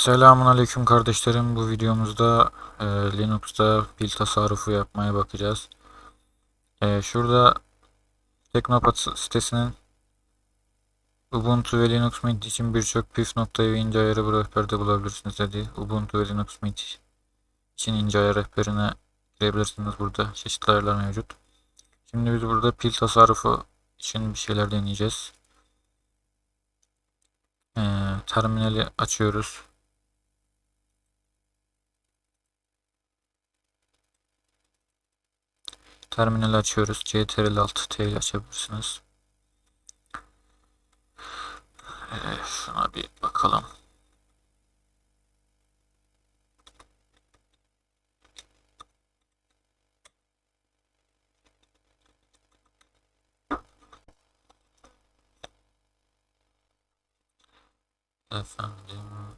Selamun aleyküm kardeşlerim. Bu videomuzda e, Linux'ta pil tasarrufu yapmaya bakacağız. E, şurada Teknopat sitesinin Ubuntu ve Linux Mint için birçok püf noktayı ve ince ayarı bu rehberde bulabilirsiniz dedi. Ubuntu ve Linux Mint için ince ayar rehberine girebilirsiniz. Burada çeşitli ayarlar mevcut. Şimdi biz burada pil tasarrufu için bir şeyler deneyeceğiz. E, terminali açıyoruz. Terminal açıyoruz. Ctrl Alt T açabilirsiniz. Ee, şuna bir bakalım. Efendim.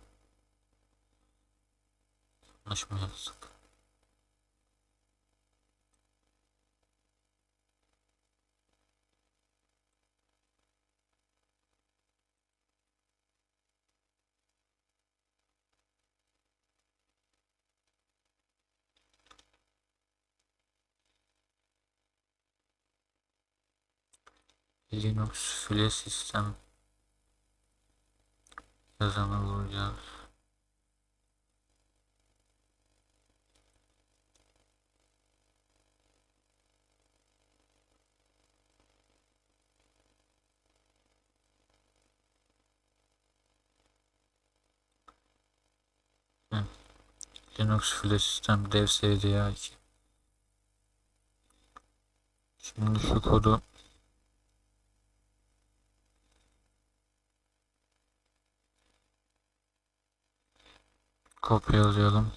Yanlış Linux file sistem yazanı bulacağız. Linux file sistem dev SDA 2 Şimdi şu kodu kopyalayalım.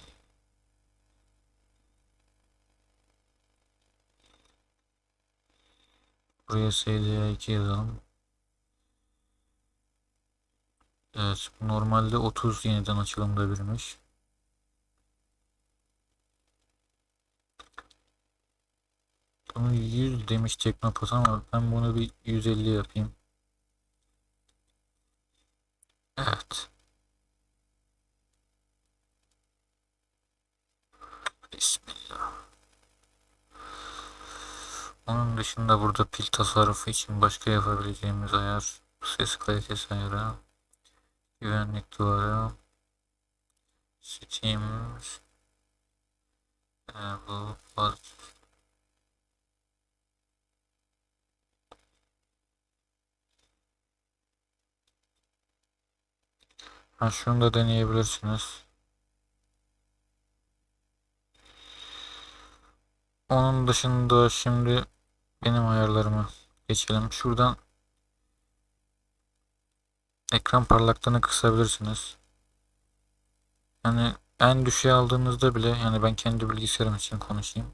Buraya SDA 2 yazalım. Evet, normalde 30 yeniden açılımda birmiş. Bunu 100 demiş Teknopat ama ben bunu bir 150 yapayım. Evet. Onun dışında burada pil tasarrufu için başka yapabileceğimiz ayar ses kalitesi ayarı, güvenlik duvarı, Steam, e, bu var. Ha, şunu da deneyebilirsiniz. Onun dışında şimdi benim ayarlarımı geçelim. Şuradan ekran parlaklığını kısabilirsiniz. Yani en düşüğe aldığınızda bile yani ben kendi bilgisayarım için konuşayım.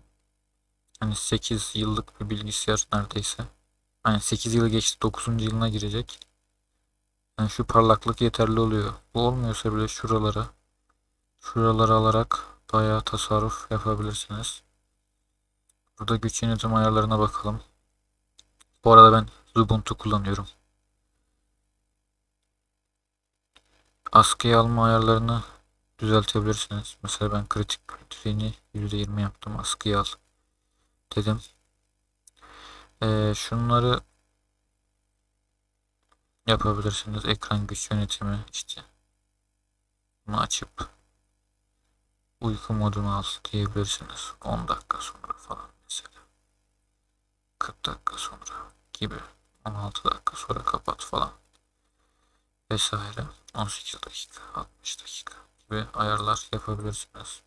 Hani 8 yıllık bir bilgisayar neredeyse. Hani 8 yıl geçti 9. yılına girecek. Yani şu parlaklık yeterli oluyor. Bu olmuyorsa bile şuralara şuraları alarak bayağı tasarruf yapabilirsiniz. Burada güç yönetim ayarlarına bakalım. Bu arada ben Ubuntu kullanıyorum. Askıya alma ayarlarını düzeltebilirsiniz. Mesela ben kritik düzeyini %20 yaptım. Askıya al dedim. Ee, şunları yapabilirsiniz. Ekran güç yönetimi işte. Bunu açıp uyku modunu al diyebilirsiniz. 10 dakika sonra falan. 40 dakika sonra gibi. 16 dakika sonra kapat falan. Vesaire. 18 dakika, 60 dakika gibi ayarlar yapabilirsiniz.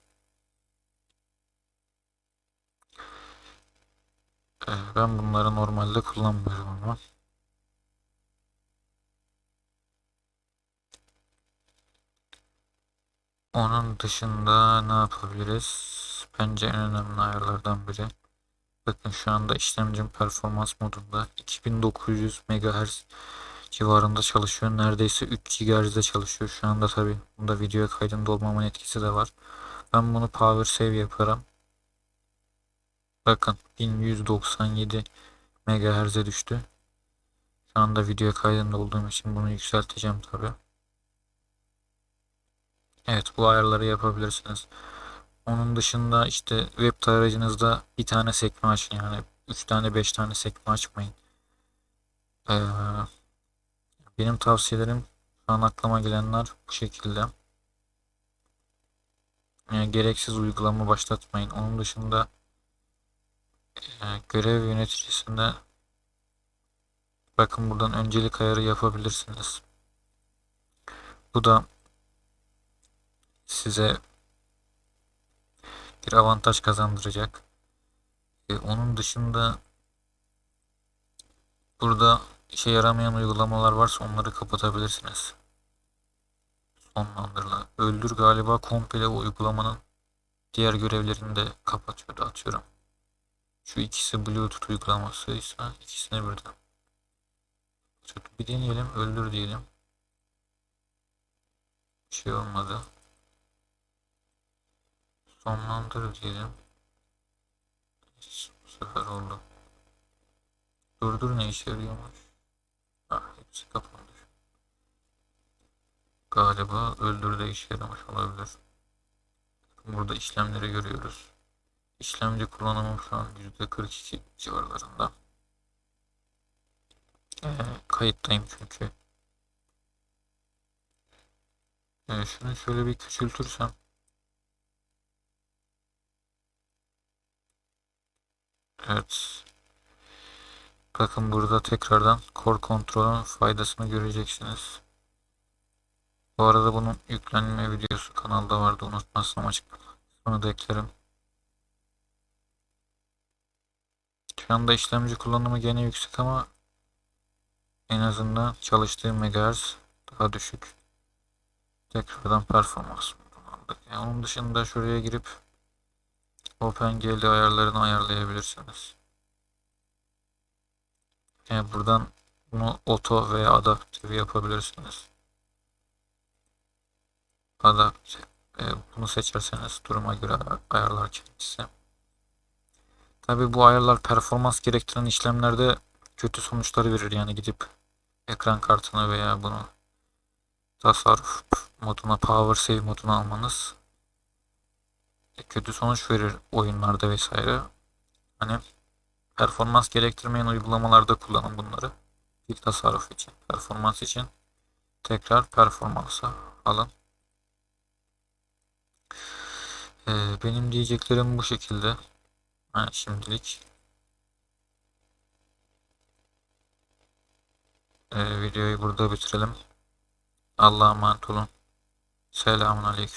Ee, ben bunları normalde kullanmıyorum ama. Onun dışında ne yapabiliriz? Bence en önemli ayarlardan biri. Bakın şu anda işlemcim performans modunda 2900 MHz civarında çalışıyor. Neredeyse 3 GHz'de çalışıyor. Şu anda tabi bunda video kaydında olmamın etkisi de var. Ben bunu power save yaparım. Bakın 1197 MHz'e düştü. Şu anda video kaydında olduğum için bunu yükselteceğim tabi. Evet bu ayarları yapabilirsiniz. Onun dışında işte web tarayıcınızda bir tane sekme açın yani 3 tane 5 tane sekme açmayın. Ee, benim tavsiyelerim şu an aklıma gelenler bu şekilde. Yani gereksiz uygulama başlatmayın. Onun dışında e, görev yöneticisinde bakın buradan öncelik ayarı yapabilirsiniz. Bu da size bir avantaj kazandıracak. E, onun dışında burada işe yaramayan uygulamalar varsa onları kapatabilirsiniz. Sonlandırla. Öldür galiba komple o uygulamanın diğer görevlerini de kapatıyordu atıyorum. Şu ikisi Bluetooth uygulamasıysa ikisini birden. Bir deneyelim. Öldür diyelim. Bir şey olmadı. Sonlandır diyelim. Bu sefer oldu. Durdur ne işe yarıyormuş? Ah hepsi kapandı. Galiba öldür de işe yaramış olabilir. Burada işlemleri görüyoruz. İşlemci kullanımım şu an %42 civarlarında. Ee, kayıttayım çünkü. Ee, şunu şöyle bir küçültürsem. Evet. Bakın burada tekrardan core kontrolün faydasını göreceksiniz. Bu arada bunun yüklenme videosu kanalda vardı unutmazsam açıklama. Bunu da eklerim. Şu anda işlemci kullanımı gene yüksek ama en azından çalıştığım megahertz daha düşük. Tekrardan performans aldık. Yani onun dışında şuraya girip OpenGL ayarlarını ayarlayabilirsiniz. Yani buradan bunu auto veya adaptif yapabilirsiniz. Adaptif e, bunu seçerseniz duruma göre ayarlar kendisi. Tabi bu ayarlar performans gerektiren işlemlerde kötü sonuçları verir. Yani gidip ekran kartını veya bunu tasarruf moduna, power save moduna almanız kötü sonuç verir oyunlarda vesaire. Hani performans gerektirmeyen uygulamalarda kullanın bunları. Bir tasarruf için, performans için tekrar performansa alın. Ee, benim diyeceklerim bu şekilde. Ha, şimdilik ee, videoyu burada bitirelim. Allah'a emanet olun. Selamun Aleyküm.